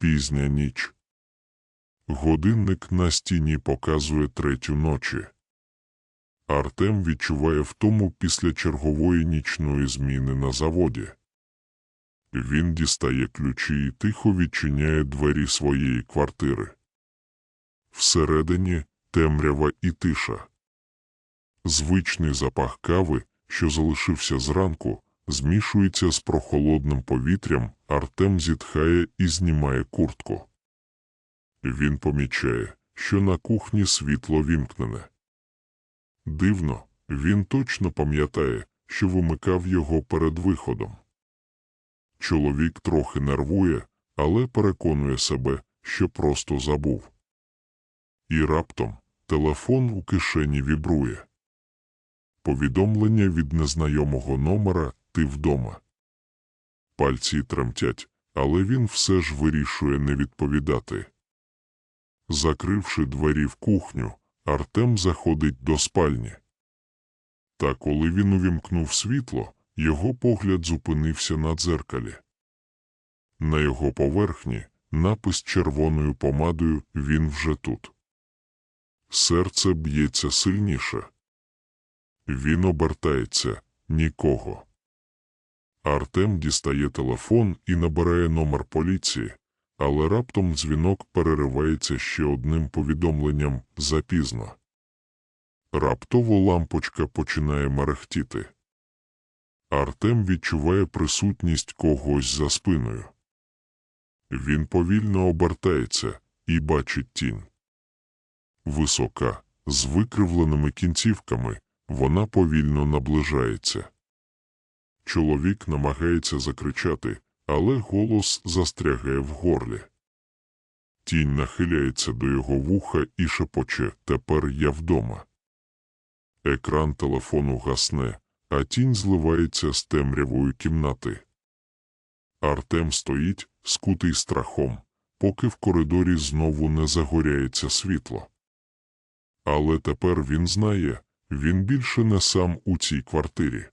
Пізня ніч. Годинник на стіні показує третю ночі. Артем відчуває втому після чергової нічної зміни на заводі. Він дістає ключі і тихо відчиняє двері своєї квартири. Всередині темрява і тиша. Звичний запах кави, що залишився зранку, змішується з прохолодним повітрям, Артем зітхає і знімає куртку. Він помічає, що на кухні світло вімкнене. Дивно, він точно пам'ятає, що вимикав його перед виходом. Чоловік трохи нервує, але переконує себе, що просто забув. І раптом телефон у кишені вібрує. Повідомлення від незнайомого номера ти вдома. Пальці тремтять, але він все ж вирішує не відповідати. Закривши двері в кухню, Артем заходить до спальні. Та коли він увімкнув світло, його погляд зупинився на дзеркалі. На його поверхні напис червоною помадою він вже тут. Серце б'ється сильніше. Він обертається нікого. Артем дістає телефон і набирає номер поліції, але раптом дзвінок переривається ще одним повідомленням запізно. Раптово лампочка починає мерехтіти. Артем відчуває присутність когось за спиною. Він повільно обертається і бачить тінь. Висока, з викривленими кінцівками, вона повільно наближається. Чоловік намагається закричати, але голос застрягає в горлі. Тінь нахиляється до його вуха і шепоче Тепер я вдома. Екран телефону гасне, а тінь зливається з темрявою кімнати. Артем стоїть, скутий страхом, поки в коридорі знову не загоряється світло. Але тепер він знає, він більше не сам у цій квартирі.